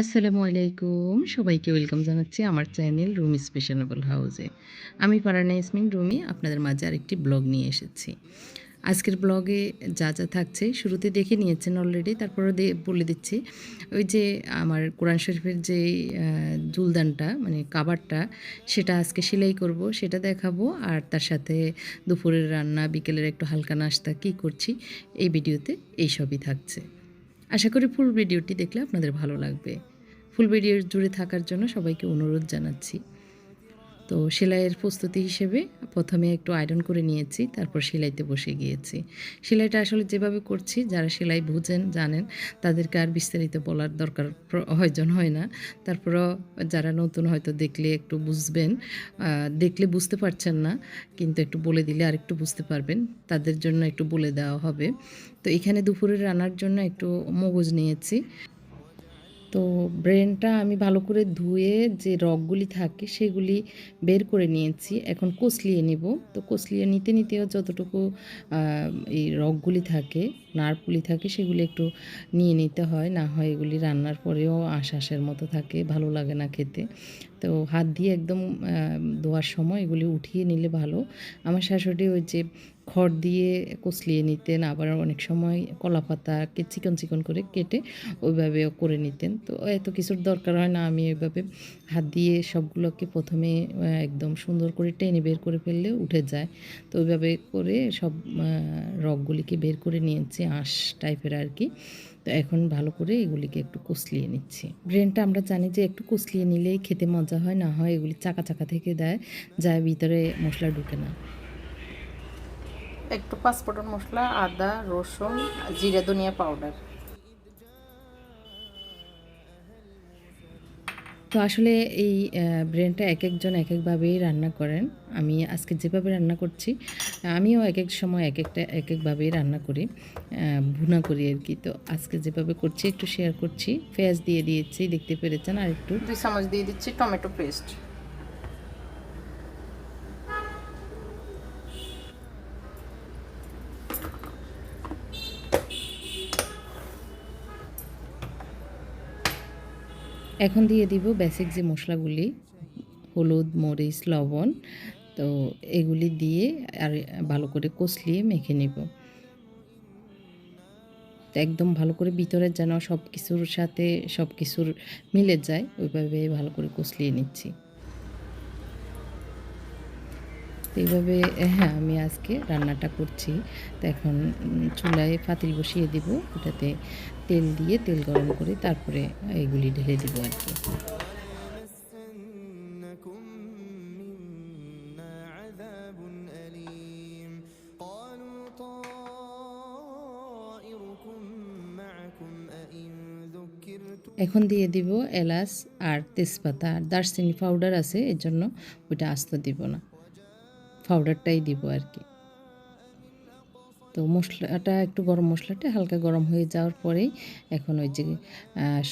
আসসালামু আলাইকুম। সবাইকে ওয়েলকাম জানাচ্ছি আমার চ্যানেল রুমি স্পেশানেবল হাউসে। আমি পারানা ইসমিন রুমি, আপনাদের মাঝে আরেকটি ব্লগ নিয়ে এসেছি। আজকের ব্লগে যা যা থাকছে শুরুতে দেখে নিয়েছেন অলরেডি তারপরে বলে দিচ্ছি। ওই যে আমার কোরআন শরীফের যে দুলদানটা মানে কাবারটা, সেটা আজকে সেলাই করব, সেটা দেখাবো। আর তার সাথে দুপুরের রান্না, বিকেলের একটু হালকা নাস্তা, কী করছি, এই ভিডিওতে এই সবই থাকছে। আশা করি ফুল ভিডিওটি দেখলে আপনাদের ভালো লাগবে। ফুল ভিডিও জুড়ে থাকার জন্য সবাইকে অনুরোধ জানাচ্ছি। তো সেলাইয়ের প্রস্তুতি হিসেবে প্রথমে একটু আয়রন করে নিয়েছি, তারপর সেলাইতে বসে গিয়েছি। সেলাইটা আসলে যেভাবে করছি, যারা সেলাই বুঝেন, জানেন, তাদেরকে আর বিস্তারিত বলার দরকার হয়জন হয় না। তারপরও যারা নতুন হয়তো দেখলে একটু বুঝবেন দেখলে বুঝতে পারছেন না, কিন্তু একটু বলে দিলে আর একটু বুঝতে পারবেন, তাদের জন্য একটু বলে দেওয়া হবে। তো এখানে দুপুরে রান্নার জন্য একটু মগজ নিয়েছি। তো ব্রেনটা আমি ভালো করে ধুয়ে যে রগগুলি থাকে সেগুলি বের করে নিয়েছি, এখন কষলিয়ে নেব। তো কষলিয়ে নিতে নিতেও যতটুকু এই রগগুলি থাকে, নারপুলি থাকে সেগুলি একটু নিয়ে নিতে হয়। না হয় এগুলি রান্নার পরেও আশ্বাসের মতো থাকে, ভালো লাগে না খেতে। তো হাত দিয়ে একদম ধোয়ার সময় এগুলি উঠিয়ে নিলে ভালো। আমার শাশুড়ি ওই যে খড় দিয়ে কষলিয়ে নিতেন, আবার অনেক সময় কলা পাতাকে চিকন চিকন করে কেটে ওইভাবেও করে নিতেন। তো এত কিছুর দরকার হয় না, আমি ওইভাবে হাত দিয়ে সবগুলোকে প্রথমে একদম সুন্দর করে টেনে বের করে ফেললে উঠে যায়। তো ওইভাবে করে সব রগগুলিকে বের করে নিয়েছি, আঁশ টাইপের আর কি। তো এখন ভালো করে এগুলিকে একটু কুচলিয়ে নিচ্ছি। ব্রেনটা আমরা জানি যে একটু কুচলিয়ে নিলেই খেতে মজা হয়, না হয় এগুলি চাকা চাকা থেকে দেয় যা ভিতরে মশলা ঢুকে না। একটু পাঁচ পাঁচফোড়ন মশলা, আদা, রসুন, জিরে, ধনিয়া পাউডার। তো আসলে এই ব্রেনটা এক একজন এক একভাবেই রান্না করেন। আমি আজকে যেভাবে রান্না করছি, আমিও এক এক সময় এক একটা এক একভাবেই রান্না করি ভুনা করি আর কি। তো আজকে যেভাবে করছি, একটু শেয়ার করছি। পেঁয়াজ দিয়ে দিয়েছি, দেখতে পেরেছেন? আর একটু দুই চামচ দিয়ে দিচ্ছি টমেটো পেস্ট এখন দিয়ে দিব বেসিক যে মশলাগুলি, হলুদ, মরিচ, লবণ, তো এগুলি দিয়ে আর ভালো করে কষলিয়ে মেখে নিব। একদম ভালো করে ভিতরে যেন সব কিছুর সাথে সব কিছুর মিলে যায়, ওইভাবে ভালো করে কষলিয়ে নিচ্ছি। তো এইভাবে হ্যাঁ আমি আজকে রান্নাটা করছি। তো এখন চুলায় পাতিল বসিয়ে দিব, ওটাতে তেল দিয়ে তেল গরম করে তারপরে এগুলি ঢেলে দিব আর কি। এখন দিয়ে দিব এলাচ আর তেজপাতা। আর দারচিনি পাউডার আছে, এর জন্য ওইটা আস্ত দিব না। পাউডারটাই দিব আর কি। তো মশলাটা, একটু গরম মশলাটা হালকা গরম হয়ে যাওয়ার পরেই এখন ওই যে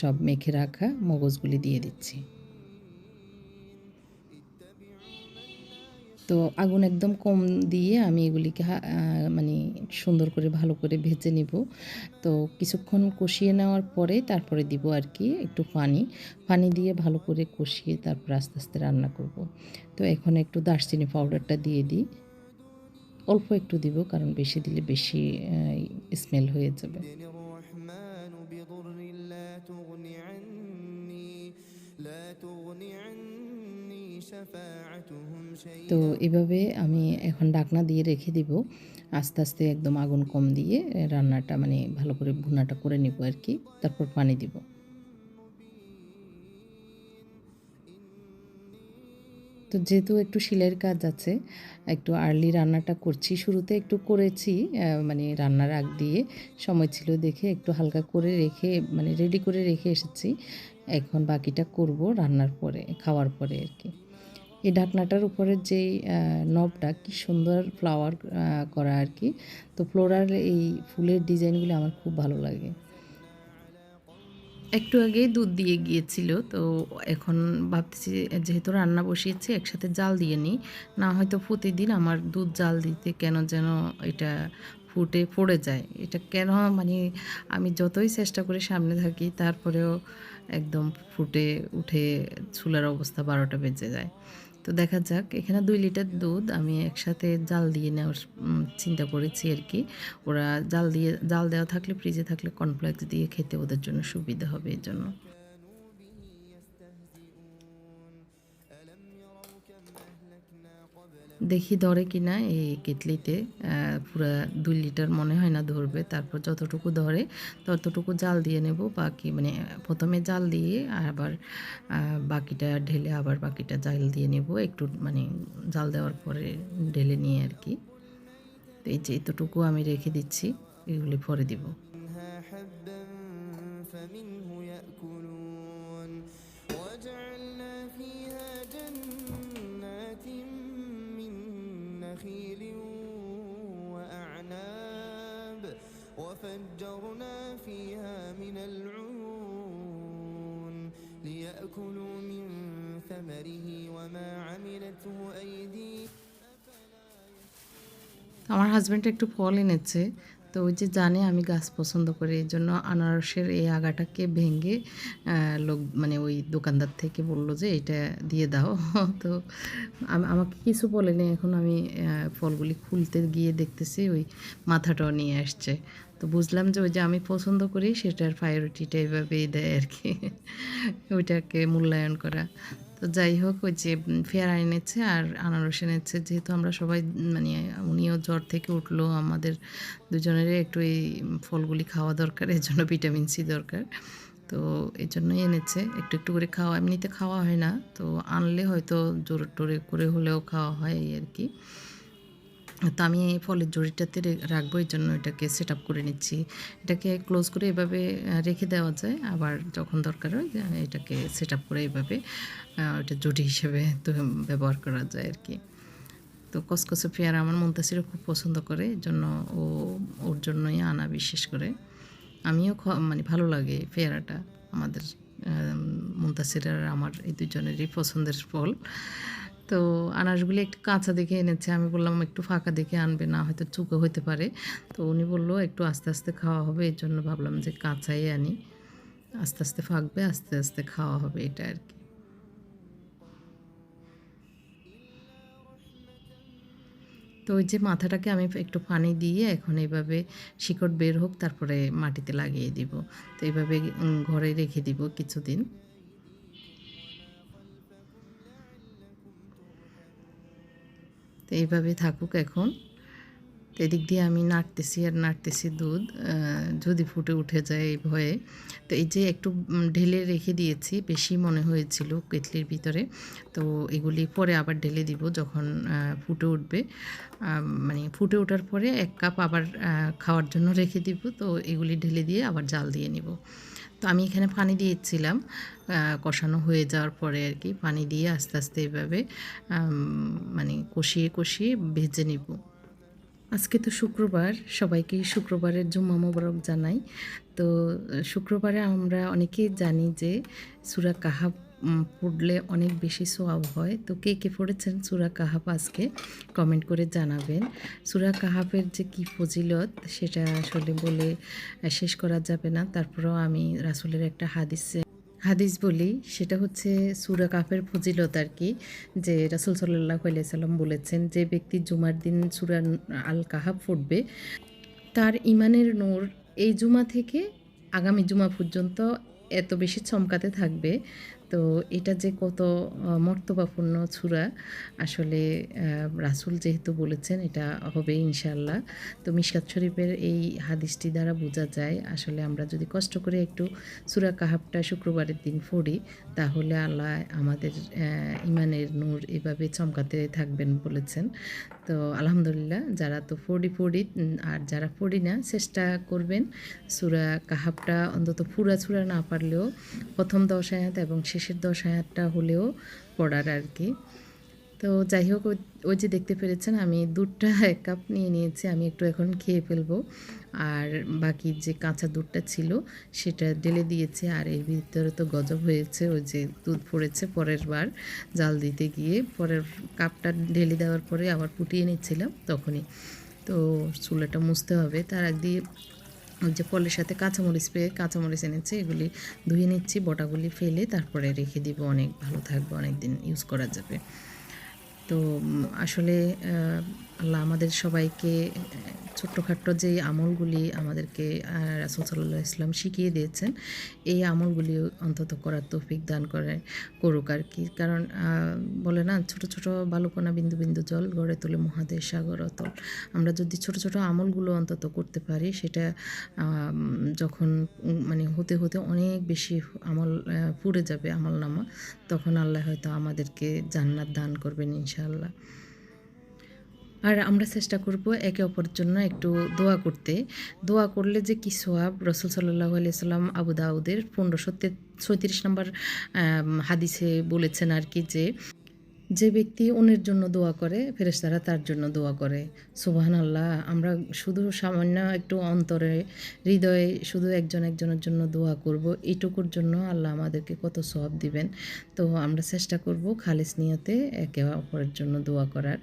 সব মেখে রাখা মগজগুলি দিয়ে দিচ্ছি। তো আগুন একদম কম দিয়ে আমি এগুলিকে মানে সুন্দর করে ভালো করে ভেজে নিব। তো কিছুক্ষণ কষিয়ে নেওয়ার পরে তারপরে দিব আর কি একটু পানি। পানি দিয়ে ভালো করে কষিয়ে তারপর আস্তে আস্তে রান্না করব। তো এখন একটু দারচিনি পাউডারটা দিয়ে দিই। অল্প একটু দিব, কারণ বেশি দিলে বেশি স্মেল হয়ে যাবে। তো এভাবে আমি এখন ডাকনা দিয়ে রেখে দিব। আস্তে আস্তে একদম আগুন কম দিয়ে রান্নাটা মানে ভালো করে ভুনাটা করে নিব আর কি, তারপর পানি দিব। তো যেহেতু একটু শিলের কাজ আছে, একটু আর্লি রান্নাটা করছি। শুরুতে একটু করেছি মানে রান্নার আগ দিয়ে। সময় ছিল দেখে একটু হালকা করে রেখে মানে রেডি করে রেখে এসেছি। এখন বাকিটা করব রান্নার পরে, খাওয়ার পরে আর কি। এই ঢাকনাটার উপরে যেই নবটা কি সুন্দর ফ্লাওয়ার করা আর কি। তো ফ্লোরাল এই ফুলের ডিজাইনগুলো আমার খুব ভালো লাগে। একটু আগেই দুধ দিয়ে গিয়েছিল, তো এখন ভাবতেছি যেহেতু রান্না বসিয়েছি, একসাথে জাল দিয়ে নিই। না হয়তো প্রতিদিন আমার দুধ জাল দিতে কেন যেন এটা ফুটে পড়ে যায়। এটা কেন মানে আমি যতই চেষ্টা করে সামনে থাকি, তারপরেও একদম ফুটে উঠে চুলার অবস্থা বারোটা বেজে যায়। তো দেখা যাক, এখানে দুই লিটার দুধ আমি একসাথে জাল দিয়ে নেওয়ার চিন্তা করেছি আর কি। ওরা জাল দিয়ে, জাল দেওয়া থাকলে ফ্রিজে থাকলে কর্নফ্লেক্স দিয়ে খেতে ওদের জন্য সুবিধা হবে এর জন্য দেখি ধরে কি না এই কেটলিতে পুরা দুই লিটার মনে হয় না ধরবে। তারপর যতটুকু ধরে ততটুকু জাল দিয়ে নেব। বাকি মানে প্রথমে জাল দিয়ে আবার বাকিটা ঢেলে আবার বাকিটা জাল দিয়ে নেব। একটু মানে জাল দেওয়ার পরে ঢেলে নিয়ে আর কি। তো এই যে এতটুকু আমি রেখে দিচ্ছি, এগুলি পরে দিব। আমার হাজব্যান্ড একটু ফল এনেছে, তো ওই যে জানে আমি গাছ পছন্দ করি, এই জন্য আনারসের এই আগাটাকে ভেঙে লোক মানে ওই দোকানদার থেকে বলল যে এটা দিয়ে দাও। তো আমাকে কিছু বলেনি, এখন আমি ফলগুলি খুলতে গিয়ে দেখতেছি, ওই মাথাটাও নিয়ে আসছে। তো বুঝলাম যে ওই যে আমি পছন্দ করি, সেটার প্রায়োরিটিটা এভাবেই দেয় আর কি। ওইটাকে মূল্যায়ন করা। তো যাই হোক, ওই যে ফেয়ার এনেছে আর আনারস এনেছে। যেহেতু আমরা সবাই মানে উনিও জ্বর থেকে উঠল, আমাদের দুজনেরই একটু এই ফলগুলি খাওয়া দরকার, এর জন্য ভিটামিন সি দরকার। তো এই জন্যই এনেছে। একটু একটু করে খাওয়া, এমনিতে খাওয়া হয় না। তো আনলে হয়তো জোর টোরে করে হলেও খাওয়া হয় এই আর কি। তো আমি এই ফলের জড়িটাতে রাখব, এই জন্য এটাকে সেট আপ করে নিচ্ছি। এটাকে ক্লোজ করে এভাবে রেখে দেওয়া যায়। আবার যখন দরকার হয় এটাকে সেট আপ করে এভাবে ওটা জুটি হিসেবে তো ব্যবহার করা যায় আর কি। তো কসকসে পেয়ারা আমার মন্তাসিরও খুব পছন্দ করে জন্য ও, ওর জন্যই আনা বিশেষ করে। আমিও মানে ভালো লাগে পেয়ারাটা। আমাদের মুন্তাসির আর আমার এই দুজনেরই পছন্দের ফল। তো আনারসগুলি একটু কাঁচা দেখে এনেছে। আমি বললাম, একটু ফাঁকা দেখে আনবে, না হয়তো চুকো হতে পারে। তো উনি বলল, একটু আস্তে আস্তে খাওয়া হবে। এই জন্য ভাবলাম যে কাঁচাই আনি। আস্তে আস্তে ফাঁকবে, আস্তে আস্তে খাওয়া হবে, এটা আর কি। তো ওই যে মাথাটাকে আমি একটু পানি দিয়ে এখন এইভাবে শিকড় বের হোক, তারপরে মাটিতে লাগিয়ে দিব। তো এইভাবে ঘরে রেখে দিব কিছুদিন। তো এইভাবে থাকুক এখন। তো এদিক দিয়ে আমি নাড়তেছি আর নাড়তেছি দুধ যদি ফুটে উঠে যায় এই ভয়ে। তো এই যে একটু ঢেলে রেখে দিয়েছি, বেশি মনে হয়েছিল কেটলির ভিতরে। তো এগুলি পরে আবার ঢেলে দিব যখন ফুটে উঠবে। মানে ফুটে ওঠার পরে এক কাপ আবার খাওয়ার জন্য রেখে দিব। তো এগুলি ঢেলে দিয়ে আবার জাল দিয়ে নিব। তো আমি এখানে পানি দিয়েছিলাম কষানো হয়ে যাওয়ার পরে আর কি পানি দিয়ে আস্তে আস্তে এভাবে মানে কষিয়ে কষিয়ে ভেজে নিব। আজকে তো শুক্রবার, সবাইকে শুক্রবারের জুম্মা মোবারক জানাই। তো শুক্রবারে আমরা অনেকেই জানি যে সুরা কাহাব পড়লে অনেক বেশি সোয়াব হয়। তো কে কে পড়েছেন সুরা কাহাব আজকে? কমেন্ট করে জানাবেন। সুরা কাহাবের যে কি ফজিলত, সেটা আসলে বলে শেষ করা যাবে না। তারপরেও আমি রাসুলের একটা হাদিস হাদিস বলি, সেটা হচ্ছে সুরা কাফের ফজিলত আর কি, যে রাসুল সাল্লাহ সাল্লাম বলেছেন, যে ব্যক্তি জুমার দিন সুরা আল কাহাব ফুটবে তার ইমানের নূর এই জুমা থেকে আগামী জুমা পর্যন্ত এত বেশি চমকাতে থাকবে তো এটা যে কত মর্তবাপূর্ণ ছুরা, আসলে রাসূল যেহেতু বলেছেন এটা হবে ইনশাল্লাহ তো মিশকাত শরীফের এই হাদিসটি দ্বারা বোঝা যায়, আসলে আমরা যদি কষ্ট করে একটু সুরা কাহাবটা শুক্রবারের দিন পড়ি, তাহলে আল্লাহ আমাদের ইমানের নূর এভাবে চমকাতে থাকবেন বলেছেন। তো আলহামদুলিল্লাহ, যারা তো ফোড়ি ফোড়ি আর যারা ফোড়ি না, চেষ্টা করবেন সুরা কাহাবটা অন্তত পুরা ছুরা না পারলেও প্রথম দশ আয়াত এবং শেষের দশ আয়াতটা হলেও পড়ার আর কি। তো যাই হোক ওই- যে দেখতে পেরেছেন, আমি দুধটা এক কাপ নিয়ে নিয়েছি, আমি একটু এখন খেয়ে ফেলব। আর বাকি যে কাঁচা দুধটা ছিল, সেটা ঢেলে দিয়েছি, আর এর ভিতরে তো গজব হয়েছে, ওই যে দুধ পড়েছে পরের বার জাল দিতে গিয়ে। পরের কাপটা ঢেলে দেওয়ার পরে আবার ফুটিয়ে নিচ্ছিলাম, তখনই। তো চুলাটা মুছতে হবে, তার আগ যে ফলের সাথে কাঁচামরিচ পেয়ে কাঁচামরিচ এনেছি, এগুলি ধুয়ে নিচ্ছি, বটাগুলি ফেলে তারপরে রেখে দিব অনেক, ভালো থাকবে অনেক দিন ইউজ করা যাবে। তো আসলে আল্লাহ আমাদের সবাইকে ছোট্টখাট্ট যে আমলগুলি আমাদেরকে রাসূল সাল্লাহ ইসলাম শিখিয়ে দিয়েছেন, এই আমলগুলি অন্তত করার তৌফিক দান করে, করুক আর কি। কারণ বলে না, ছোট ছোট বালুকণা বিন্দু বিন্দু জল গড়ে তোলে মহাদেশ সাগর অতল। আমরা যদি ছোট ছোট আমলগুলো অন্তত করতে পারি, সেটা যখন মানে হতে হতে অনেক বেশি আমল পুড়ে যাবে আমল নামা তখন আল্লাহ হয়তো আমাদেরকে জান্নাত দান করবেন ইনশাআল্লাহ। আর আমরা চেষ্টা করব একে অপরের জন্য একটু দোয়া করতে। দোয়া করলে যে কি সোয়াব রসুল সাল্লাহ আলিয়াল্লাম আবু দাউদের পনেরোশো ছয়ত্রিশ নম্বর হাদিসে বলেছেন আর কি যে যে ব্যক্তি অন্যের জন্য দোয়া করে, ফেরেশতারা তার জন্য দোয়া করে। সুবাহান আল্লাহ আমরা শুধু সামান্য একটু অন্তরে, হৃদয়ে শুধু একজন একজনের জন্য দোয়া করব। এইটুকুর জন্য আল্লাহ আমাদেরকে কত সব দিবেন। তো আমরা চেষ্টা করব খালিস নিয়তে একে অপরের জন্য দোয়া করার।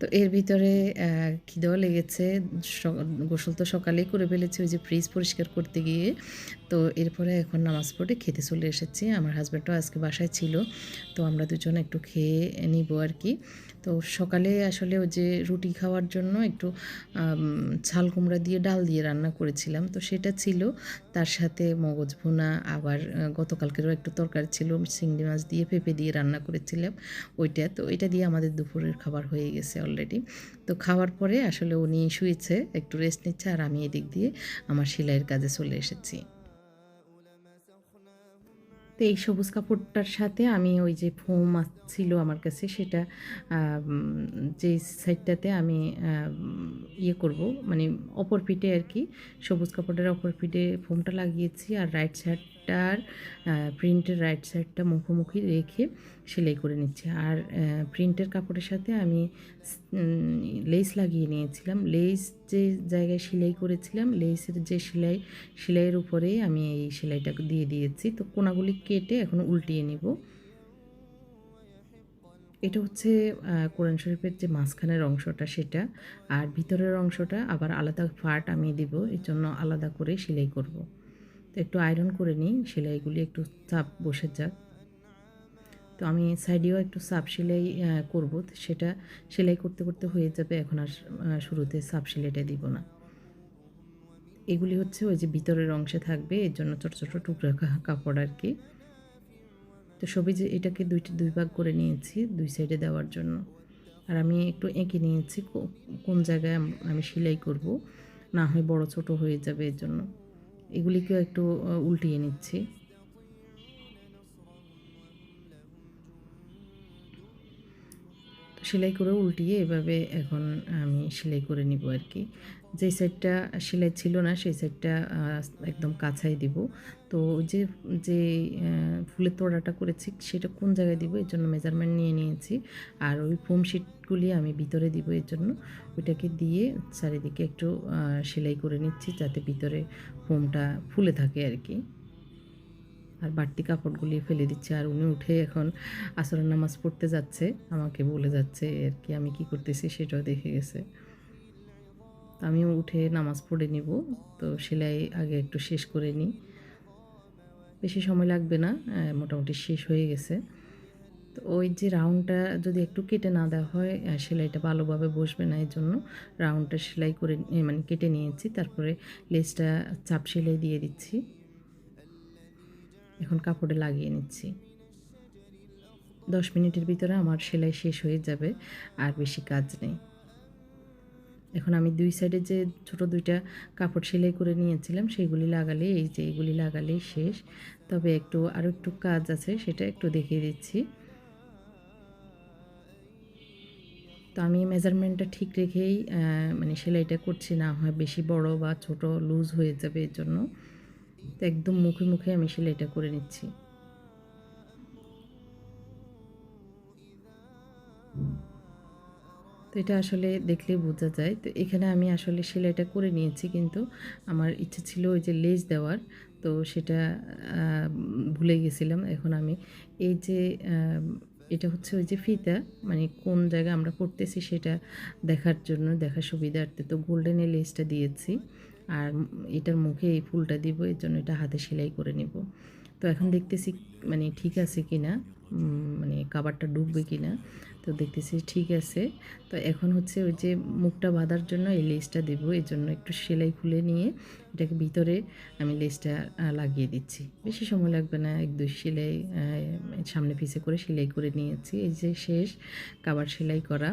তো এর ভিতরে খিদেও লেগেছে? গোসল তো সকালেই করে ফেলেছি, ওই যে ফ্রিজ পরিষ্কার করতে গিয়ে। তো এরপরে এখন নামাজ পড়ে খেতে চলে এসেছি। আমার হাজব্যান্ডও আজকে বাসায় ছিল। তো আমরা দুজন একটু খেয়ে নিব আর কি। তো সকালে আসলে যে রুটি খাওয়ার জন্য একটু ছাল কুমড়া দিয়ে ডাল দিয়ে রান্না করেছিলাম। তো সেটা ছিল। তার সাথে মগজ ভুনা, আবার গতকালকেরও একটু তরকারি ছিল। চিংড়ি মাছ দিয়ে পেঁপে দিয়ে রান্না করেছিলাম ওইটা। তো এটা দিয়ে আমাদের দুপুরের খাবার হয়ে গেছে অলরেডি তো খাওয়ার পরে আসলে উনি শুয়েছে, একটু রেস্ট নিচ্ছে, আর আমি এদিক দিয়ে আমার সেলাইয়ের কাজে চলে এসেছি। তো এই সবুজ কাপড়টার সাথে আমি ওই যে ফোম ছিল আমার কাছে, সেটা যে সাইডটাতে আমি ইয়ে করব মানে অপর পিঠে আর কি, সবুজ কাপড়ের অপর পিঠে ফোমটা লাগিয়েছি আর রাইট সাইডটার প্রিন্টের রাইট সাইডটা মুখোমুখি রেখে সেলাই করে নিচ্ছি। আর প্রিন্টের কাপড়ের সাথে আমি লেস লাগিয়ে নিয়েছিলাম। লেস যে জায়গায় সেলাই করেছিলাম লেসের যে সেলাই, সেলাইয়ের উপরেই আমি এই সেলাইটা দিয়ে দিয়েছি। তো কোনাগুলি কেটে এখন উল্টিয়ে নিব। এটা হচ্ছে কোরআন শরীফের যে মাঝখানের অংশটা সেটা। আর ভিতরের অংশটা আবার আলাদা পার্ট আমি দিব। এর জন্য আলাদা করে সেলাই করব। তো একটু আয়রন করে নিই, সেলাইগুলি একটু চাপ বসে যাক। তো আমি সাইডেও একটু সাপ সেলাই করব। সেটা সেলাই করতে করতে হয়ে যাবে, এখন আর শুরুতে সাপ সেলাইটা দিব না। এগুলি হচ্ছে ওই যে ভিতরের অংশে থাকবে, এর জন্য ছোট ছোট টুকরা কাপড় আর কি। তো সবই যে এটাকে দুইটি, দুই ভাগ করে নিয়েছি, দুই সাইডে দেওয়ার জন্য। আর আমি একটু এঁকে নিয়েছি কোন জায়গায় আমি সেলাই করব। না হয় বড়, ছোট হয়ে যাবে এর জন্য। এগুলিকেও একটু উল্টিয়ে নিচ্ছি। সেলাই করে উল্টিয়ে এভাবে এখন আমি সেলাই করে নিব আর কি। যেই সাইডটা সেলাই ছিল না, সেই সাইডটা একদম কাছাই দিব। তো যে যে ফুলের তোড়াটা করেছি সেটা কোন জায়গায় দিব এর জন্য মেজারমেন্ট নিয়ে নিয়েছি। আর ওই ফোম শিটগুলি আমি ভিতরে দিব এর জন্য। ওইটাকে দিয়ে চারিদিকে একটু সেলাই করে নিচ্ছি যাতে ভিতরে ফোমটা ফুলে থাকে আর কি। আর বাড়তি কাপড়গুলি ফেলে দিচ্ছে। আর উনি উঠে এখন আসরের নামাজ পড়তে যাচ্ছে। আমাকে বলে যাচ্ছে আর কি, আমি কি করতেছি সেটাও দেখে গেছে। তো আমিও উঠে নামাজ পড়ে নিব, তো সেলাই আগে একটু শেষ করে নিই। বেশি সময় লাগবে না মোটামুটি শেষ হয়ে গেছে। তো ওই যে রাউন্ডটা যদি একটু কেটে না দেওয়া হয় সেলাইটা ভালোভাবে বসবে না এই জন্য রাউন্ডটা সেলাই করে মানে কেটে নিয়েছি, তারপরে লেসটা চাপ সেলাই দিয়ে দিচ্ছি। এখন কাপড়ে লাগিয়ে নিচ্ছি। দশ মিনিটের ভিতরে আমার সেলাই শেষ হয়ে যাবে, আর বেশি কাজ নেই। এখন আমি দুই সাইডে যে ছোট দুইটা কাপড় সেলাই করে নিয়েছিলাম, সেইগুলি লাগালে, এই যে এইগুলি লাগালেই শেষ। তবে একটু আরও একটু কাজ আছে, সেটা একটু দেখিয়ে দিচ্ছি। তো আমি মেজারমেন্টটা ঠিক রেখেই মানে সেলাইটা করছি না, হয় বেশি বড় বা ছোট, লুজ হয়ে যাবে এর জন্য। তো একদম মুখে মুখে আমি সেলাইটা করে নিচ্ছি। এটা আসলে দেখলেই বোঝা যায়। তো এখানে আমি আসলে সেলাইটা করে নিয়েছি কিন্তু আমার ইচ্ছে ছিল ওই যে লেজ দেওয়ার। তো সেটা ভুলে গেছিলাম। এখন আমি এই যে এটা হচ্ছে ওই যে ফিতা মানে কোন জায়গায় আমরা পড়তেছি সেটা দেখার জন্য, দেখার সুবিধার্থে তো গোল্ডেন এই লেসটা দিয়েছি। আর এটার মুখে এই ফুলটা দিব, এর জন্য এটা হাতে সেলাই করে নিব। তো এখন দেখতেছি মানে ঠিক আছে কি না মানে কাবারটা ডুববে কি না তো দেখতেছি ঠিক আছে। তো এখন হচ্ছে ওই যে মুখটা বাঁধার জন্য এই লেসটা দেবো, এই জন্য একটু সেলাই খুলে নিয়ে এটাকে ভিতরে আমি লেসটা লাগিয়ে দিচ্ছি। বেশি সময় লাগবে না, এক, দুই সেলাই সামনে পিছে করে সেলাই করে নিয়েছি। এই যে শেষ কাবার সেলাই করা।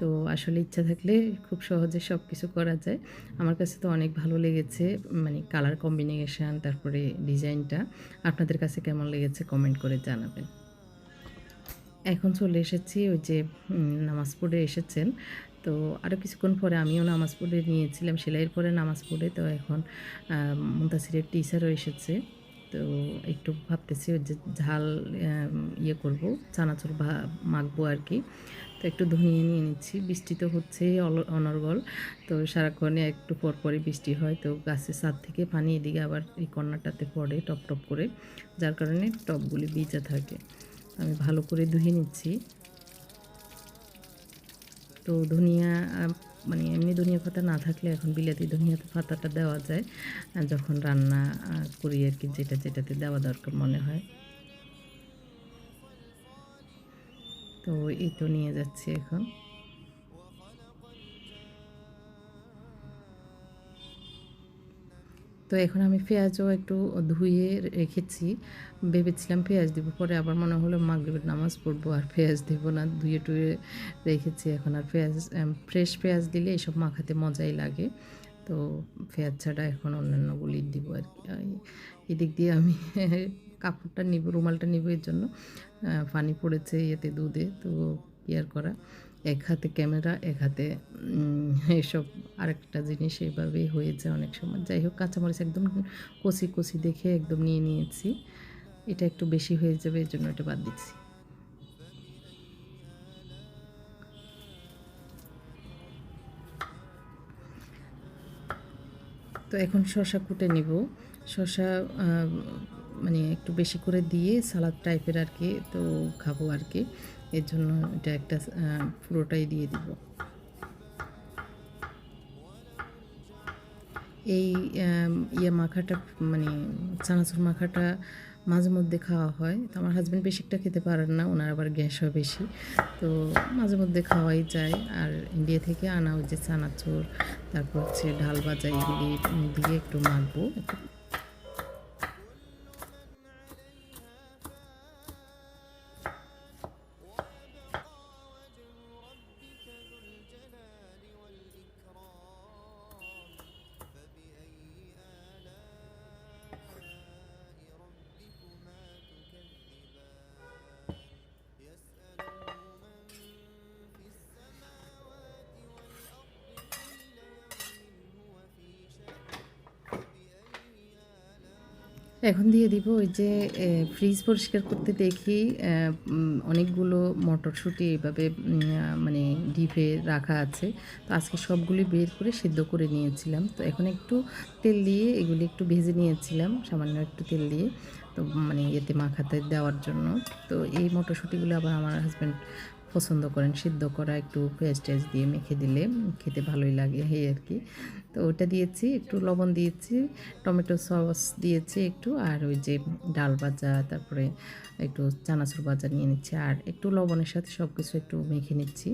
তো আসলে ইচ্ছা থাকলে খুব সহজে সব কিছু করা যায়। আমার কাছে তো অনেক ভালো লেগেছে মানে কালার কম্বিনেশন তারপরে ডিজাইনটা। আপনাদের কাছে কেমন লেগেছে কমেন্ট করে জানাবেন। এখন চলে এসেছি ওই যে নামাজ পড়ে এসেছেন। তো আরও কিছুক্ষণ পরে আমিও নামাজ পড়ে নিয়েছিলাম, সেলাইয়ের পরে নামাজ পড়ে। তো এখন মুন্তাসিরের টিচারও এসেছে। তো একটু ভাবতেছি ওই যে ঝাল ইয়ে করব, চানাচুর ভা, মাখবো আর কি। তো একটু ধনিয়ে নিয়ে নিচ্ছি। বৃষ্টি তো হচ্ছে অনর্গল। তো সারাক্ষণে একটু পর পরই বৃষ্টি হয়। তো গাছের ছাদ থেকে পানি এদিকে আবার এই কর্নারটাতে পড়ে টপ টপ করে। যার কারণে টপগুলি ভিজা থাকে। আমি ভালো করে ধুয়ে নিচ্ছি। তো ধনিয়া মানে এমনি ধনিয়া পাতা না থাকলে এখন বিলাতি ধনিয়াতে পাতাটা দেওয়া যায় যখন রান্না করি আর কি, যেটা যেটাতে দেওয়া দরকার মনে হয়। তো এই তো নিয়ে যাচ্ছি এখন। তো এখন আমি পেঁয়াজও একটু ধুয়ে রেখেছি। ভেবেছিলাম পেঁয়াজ দিব, পরে আবার মনে হলো মাগরিবের নামাজ পড়ব আর পেঁয়াজ দিব না, ধুয়ে টুয়ে রেখেছি এখন আর পেঁয়াজ ফ্রেশ পেঁয়াজ দিলে এইসব মাখাতে মজাই লাগে। তো পেঁয়াজ ছাড়া এখন অন্যান্যগুলি দিব আর কি। এদিক দিয়ে আমি কাপড়টা নিব, রুমালটা নিব এর জন্য। পানি পড়েছে ইয়েতে দুধে, তো কেয়ার করা? এক হাতে ক্যামেরা এক হাতে এসব আরেকটা জিনিস এইভাবেই হয়েছে অনেক সময়। যাই হোক কাঁচামরিচ একদম কচি কচি দেখে একদম নিয়ে নিয়েছি। এটা একটু বেশি হয়ে যাবে এর জন্য এটা বাদ দিচ্ছি। তো এখন শশা কুটে নিব। আহ, মানে একটু বেশি করে দিয়ে সালাদ টাইপের আর কি, তো খাব আর কি। এর জন্য এটা একটা পুরোটাই দিয়ে দিব। এই ইয়ে মাখাটা মানে চানাচুর মাখাটা মাঝে মধ্যে খাওয়া হয়। তো আমার হাজব্যান্ড বেশিটা খেতে পারেন না, ওনার আবার গ্যাস হয় বেশি। তো মাঝে মধ্যে খাওয়াই যায়। আর ইন্ডিয়া থেকে আনা ওই যে চানাচুর, তারপর হচ্ছে ঢাল ভাজা এগুলি দিয়ে একটু মাখবো। একটু এখন দিয়ে দিব ওই যে ফ্রিজ পরিষ্কার করতে দেখি অনেকগুলো মটরশুঁটি এইভাবে মানে ডিপে রাখা আছে। তো আজকে সবগুলি বের করে সিদ্ধ করে নিয়েছিলাম। তো এখন একটু তেল দিয়ে এগুলি একটু ভেজে নিয়েছিলাম, সামান্য একটু তেল দিয়ে, তো মানে এতে মাখাতে দেওয়ার জন্য। তো এই মটরশুঁটিগুলো আবার আমার হাজব্যান্ড পছন্দ করেন, সিদ্ধ করা একটু পেঁয়াজ টেজ দিয়ে মেখে দিলে খেতে ভালোই লাগে এই আর কি। তো ওটা দিয়েছি, একটু লবণ দিয়েছি, টমেটো সস দিয়েছি একটু, আর ওই যে ডাল ভাজা, তারপরে একটু চানাচুর ভাজা নিয়ে নিচ্ছি, আর একটু লবণের সাথে সব কিছু একটু মেখে নিচ্ছি।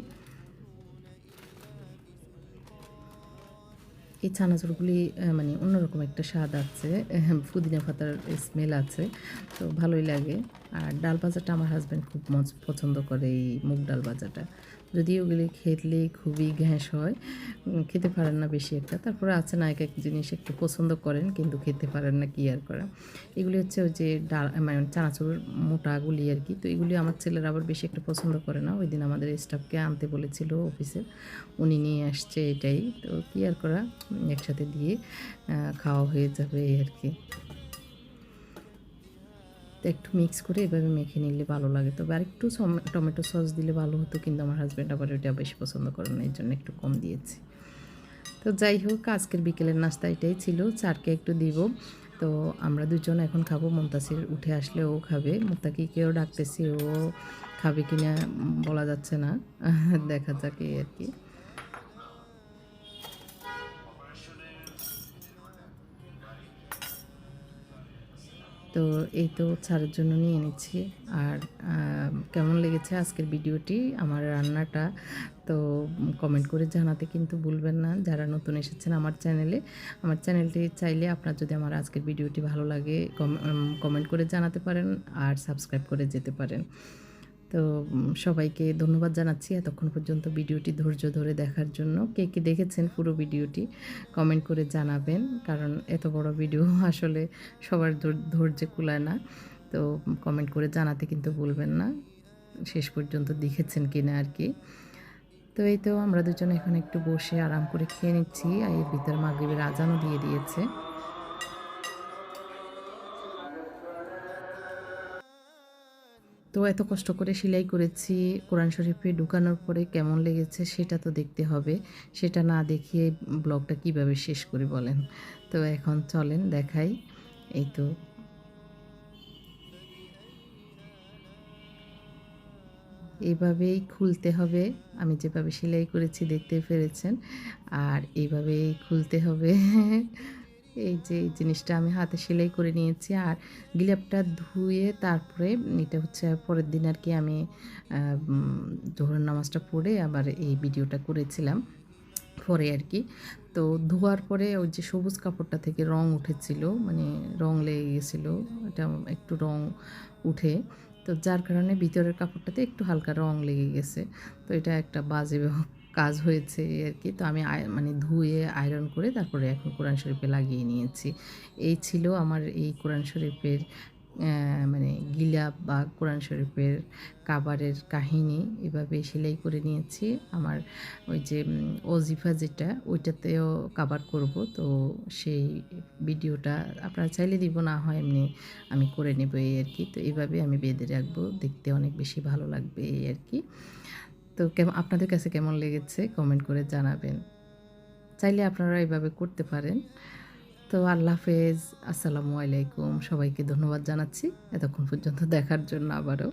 এই চানাচুরগুলি আহ, মানে অন্যরকম একটা স্বাদ আছে। পুদিনা পাতার স্মেল আছে তো ভালোই লাগে। আর ডাল ভাজাটা আমার হাজব্যান্ড খুব পছন্দ করে এই মুগ ডাল ভাজাটা। যদিও ওগুলি খেলে খুবই গ্যাস হয় খেতে পারেন না বেশি একটা। তারপরে আছে না এক এক জিনিস একটু পছন্দ করেন কিন্তু খেতে পারেন না কি আর করা। এগুলি হচ্ছে ওই যে ডাল মানে চানাচুর মোটাগুলি আর কি। তো এগুলি আমার ছেলেরা আবার বেশি একটা পছন্দ করে না। ওই দিন আমাদের স্টাফকে আনতে বলেছিল অফিসে উনি নিয়ে আসছে এটাই। তো কি আর করা? একসাথে দিয়ে খাওয়া হয়ে যাবে আর কি। তো একটু মিক্স করে এভাবে মেখে নিলে ভালো লাগে। তবে আর একটু টমেটো সস দিলে ভালো হতো, কিন্তু আমার হাজব্যান্ড আবার ওইটা বেশি পছন্দ করে না এই জন্য একটু কম দিয়েছি। তো যাই হোক, আজকের বিকেলের নাস্তা এটাই ছিল, চারকে একটু দিব। তো আমরা দুজন এখন খাব মুমতাসির উঠে আসলে ও খাবে। মুত্তাকিকেও ডাকতেছি, ও খাবে কিনা বলা যাচ্ছে না, দেখা যাক এই আর কি। তো এই তো ছাড়ের জন্য নিয়ে নিচ্ছি। আর কেমন লেগেছে আজকের ভিডিওটি, আমার রান্নাটা? তো কমেন্ট করে জানাতে কিন্তু ভুলবেন না। যারা নতুন এসেছেন আমার চ্যানেলে, আমার চ্যানেলটি চাইলে আপনার যদি আমার আজকের ভিডিওটি ভালো লাগে কমেন্ট করে জানাতে পারেন আর সাবস্ক্রাইব করে যেতে পারেন। তো সবাইকে ধন্যবাদ জানাচ্ছি এতক্ষণ পর্যন্ত ভিডিওটি ধৈর্য ধরে দেখার জন্য। কে কে দেখেছেন পুরো ভিডিওটি কমেন্ট করে জানাবেন, কারণ এত বড় ভিডিও আসলে সবার ধৈর- ধৈর্যে কুলায় না। তো, কমেন্ট করে জানাতে কিন্তু ভুলবেন না, শেষ পর্যন্ত দেখেছেন কিনা আর কি। তো, এই তো আমরা দুজন এখন একটু বসে আরাম করে খেয়ে নিচ্ছি। আর এর ভিতর মাগরিবের আজানও দিয়ে দিয়েছে। তো এত কষ্ট করে সেলাই করেছি, কোরআন শরীফে ঢুকানোর পরে কেমন লেগেছে সেটা তো দেখতে হবে। সেটা না দেখিয়ে ব্লগটা কীভাবে শেষ করি বলেন? তো এখন চলেন দেখাই। এই তো। এইভাবেই খুলতে হবে। আমি যেভাবে সেলাই করেছি দেখতে পেরেছেন। আর এইভাবেই খুলতে হবে। এই যে এই জিনিসটা আমি হাতে সেলাই করে নিয়েছি আর গিলাপটা ধুয়ে তারপরে এটা হচ্ছে পরের দিন আর কি আমি জোহর নামাজটা পড়ে আবার এই ভিডিওটা করেছিলাম পরে আর কি। তো ধোয়ার পরে ওই যে সবুজ কাপড়টা থেকে রং উঠেছিল মানে রং লেগে গেছিল, এটা একটু রং উঠে। তো যার কারণে ভিতরের কাপড়টাতে একটু হালকা রং লেগে গেছে। তো এটা একটা বাজে কাজ হয়েছে আর কি তো আমি মানে ধুয়ে আয়রন করে তারপরে এখন কোরআন শরীফে লাগিয়ে নিয়েছি। এই ছিল আমার এই কোরআন শরীফের মানে গিলাপ বা কোরআন শরীফের কাবারের কাহিনী। এভাবে সেলাই করে নিয়েছি। আমার ওই যে অজিফা যেটা, ওইটাতেও কাবার করব। তো সেই ভিডিওটা আপনারা চাইলে দিব, না হয় এমনি আমি করে নেব এই আর কি তো এভাবে আমি বেঁধে রাখব। দেখতে অনেক বেশি ভালো লাগবে এই আর কি তো কেমন আপনাদের কাছে কেমন লেগেছে কমেন্ট করে জানাবেন। চাইলে আপনারা এইভাবে করতে পারেন। তো আল্লাহ হাফেজ, আসসালামু আলাইকুম। সবাইকে ধন্যবাদ জানাচ্ছি। এতক্ষণ পর্যন্ত দেখার জন্য আবারও।